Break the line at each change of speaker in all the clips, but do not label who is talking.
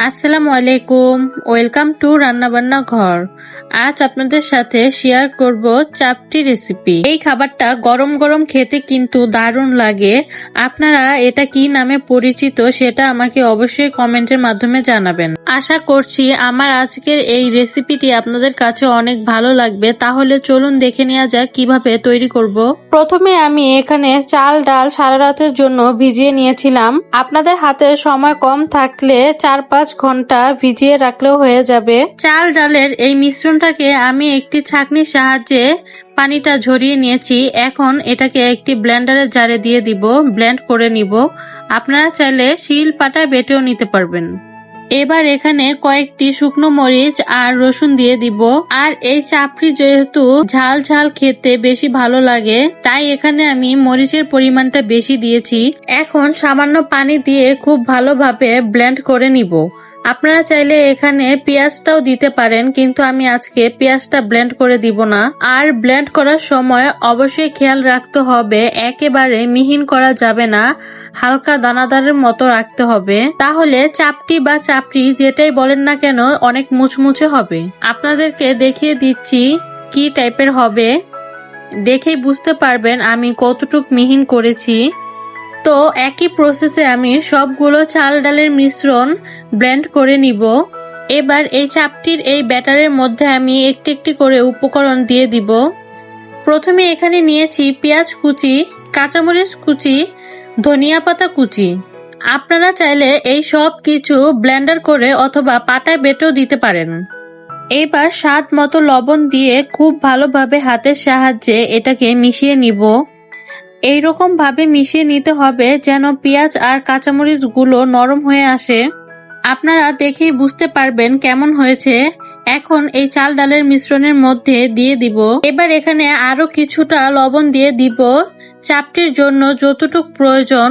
আসসালামু আলাইকুম। Welcome to রান্নাবান্না ঘর। আজ আপনাদের সাথে শেয়ার করব চাপটি রেসিপি। এই খাবারটা গরম গরম খেতে কিন্তু দারুণ লাগে। আপনারা এটা কি নামে পরিচিত সেটা আমাকে অবশ্যই কমেন্টের মাধ্যমে জানাবেন। আশা করছি আমার আজকের এই রেসিপিটি আপনাদের কাছে অনেক ভালো লাগবে। তাহলে চলুন দেখে নেওয়া যাক কীভাবে তৈরি করব। প্রথমে আমি এখানে চাল, ডাল সারা রাতের জন্য ভিজিয়ে নিয়েছিলাম। আপনাদের হাতে সময় কম থাকলে চার পাঁচ ঘণ্টা ভিজিয়ে রাখলেও হয়ে যাবে। চাল ডালের এই মিশ্রণটাকে আমি একটি ছাঁকনির সাহায্যে পানিটা ঝরিয়ে নিয়েছি। এখন এটাকে একটি ব্লেন্ডারের জারে দিয়ে দিব, ব্লেন্ড করে নিব। আপনারা চাইলে শিল পাটা বেটেও নিতে পারবেন। এবার এখানে কয়েকটি শুকনো মরিচ আর রসুন দিয়ে দিব। আর এই চাপড়ি যেহেতু ঝাল ঝাল খেতে বেশি ভালো লাগে, তাই এখানে আমি মরিচের পরিমাণটা বেশি দিয়েছি। এখন সামান্য পানি দিয়ে খুব ভালোভাবে ব্লেন্ড করে নিব। আপনারা চাইলে এখানে পেঁয়াজটাও দিতে পারেন, কিন্তু আমি আজকে পেঁয়াজটা ব্লেন্ড করে দিব না। আর ব্লেন্ড করার সময় অবশ্যই খেয়াল রাখতে হবে, একেবারে মিহিন করা যাবে না, হালকা দানাদারের মতো রাখতে হবে। তাহলে চাপটি বা চাপড়ি যেটাই বলেন না কেন, অনেক মুচমুচে হবে। আপনাদেরকে দেখিয়ে দিচ্ছি কি টাইপের হবে। দেখেই বুঝতে পারবেন আমি কতটুক মিহিন করেছি। তো একই প্রসেসে আমি সবগুলো চাল ডালের মিশ্রণ ব্লেন্ড করে নিব। এবার এই চাপটির এই ব্যাটারের মধ্যে আমি একটি একটি করে উপকরণ দিয়ে দিব। প্রথমে এখানে নিয়েছি পেঁয়াজ কুচি, কাঁচামরিচ কুচি, ধনিয়া পাতা কুচি। আপনারা চাইলে এই সব কিছু ব্লেন্ডার করে অথবা পাটায় বেটেও দিতে পারেন। এবার স্বাদ মতো লবণ দিয়ে খুব ভালোভাবে হাতের সাহায্যে এটাকে মিশিয়ে নিব। এইরকম ভাবে মিশিয়ে নিতে হবে যেন পেঁয়াজ আর কাঁচামরিচগুলো নরম হয়ে আসে। আপনারা দেখেই বুঝতে পারবেন কেমন হয়েছে। এখন এই চাল ডালের মিশ্রণের মধ্যে দিয়ে দিব। এবার এখানে আরও কিছুটা লবণ দিয়ে দিব। চাপটির জন্য যতটুক প্রয়োজন।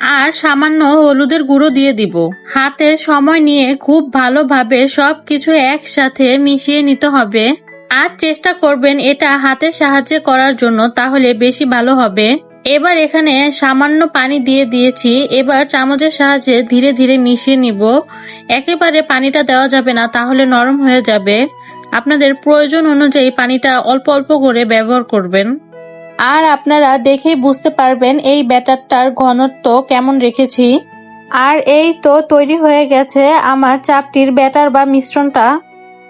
আর সামান্য হলুদের গুঁড়ো দিয়ে দিব। হাতে সময় নিয়ে খুব ভালোভাবে সব কিছু একসাথে মিশিয়ে নিতে হবে। আর চেষ্টা করবেন এটা হাতের সাহায্যে করার জন্য, তাহলে বেশি ভালো হবে। এবার এখানে সামান্য পানি দিয়ে দিয়েছি। এবার চামচের সাহায্যে ধীরে ধীরে মিশিয়ে নিব। একেবারে পানিটা দেওয়া যাবে না, তাহলে নরম হয়ে যাবে। আপনাদের প্রয়োজন অনুযায়ী পানিটা অল্প অল্প করে ব্যবহার করবেন। আর আপনারা দেখেই বুঝতে পারবেন এই ব্যাটারটার ঘনত্ব কেমন রেখেছি। আর এই তো তৈরি হয়ে গেছে আমার চাপটির ব্যাটার বা মিশ্রণটা।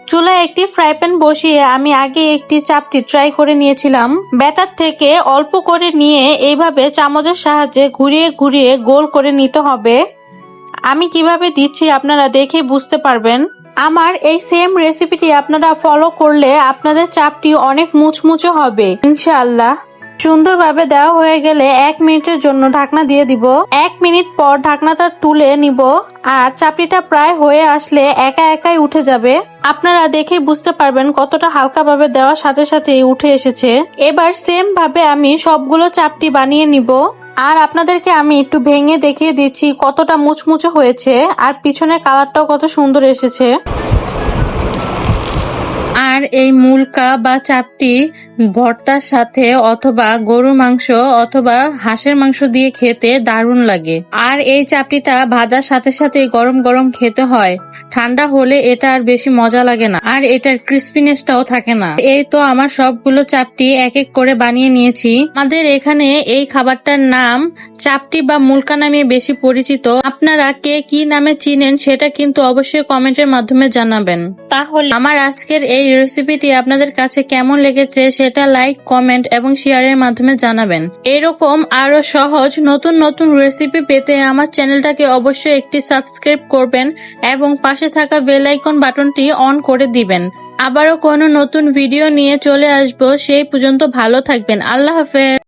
চুলায় একটি ফ্রাই প্যান বসিয়ে আমি আগে একটি চাপটি ট্রাই করে নিয়েছিলাম। ব্যাটার থেকে অল্প করে নিয়ে এইভাবে চামচের সাহায্যে ঘুরিয়ে ঘুরিয়ে গোল করে নিতে হবে। আমি কীভাবে দিচ্ছি আপনারা দেখে বুঝতে পারবেন। আমার এই সেম রেসিপিটি আপনারা ফলো করলে আপনাদের চাপটি অনেক মুচমুচে হবে। ইনশাআল্লাহ। সুন্দরভাবে দেওয়া হয়ে গেলে এক মিনিটের জন্য ঢাকনা দিয়ে দিব। এক মিনিট পর ঢাকনাটা তুলে নিব। আর চাপড়িটা প্রায় হয়ে আসলে একা একাই উঠে যাবে। আপনারা দেখেই বুঝতে পারবেন কতটা হালকাভাবে দেওয়ার সাথে সাথেই উঠে এসেছে। এবার সেম ভাবে আমি সবগুলো চাপটি বানিয়ে নিব। আর আপনাদেরকে আমি একটু ভেঙে দেখিয়ে দিচ্ছি কতটা মুচমুচে হয়েছে। আর পিছনের কালারটাও কত সুন্দর এসেছে। আর এই মুলকা বা চাপটি ভর্তার সাথে অথবা গরু মাংস অথবা হাঁসের মাংস দিয়ে খেতে দারুণ লাগে। আর এই চাপটিটা ভাজার সাথে সাথে গরম গরম খেতে হয়। ঠান্ডা হলে এটা আর বেশি মজা লাগে না। আর এটার ক্রিস্পিনেসটাও থাকে না। এই তো আমার সবগুলো চাপটি এক এক করে বানিয়ে নিয়েছি। আমাদের এখানে এই খাবারটার নাম চাপটি বা মুলকা নামে বেশি পরিচিত। আপনারা কে কি নামে চিনেন সেটা কিন্তু অবশ্যই কমেন্টের মাধ্যমে জানাবেন। তাহলে আমার আজকের এই রেসিপিটি আপনাদের কাছে কেমন লেগেছে সেটা লাইক কমেন্ট এবং শেয়ারের মাধ্যমে জানাবেন। এরকম আরও সহজ নতুন নতুন রেসিপি পেতে আমার চ্যানেলটাকে অবশ্যই একটি সাবস্ক্রাইব করবেন এবং পাশে থাকা বেল আইকন বাটনটি অন করে দিবেন। আবারও কোনো নতুন ভিডিও নিয়ে চলে আসব, সেই পর্যন্ত ভালো থাকবেন। আল্লাহ হাফেজ।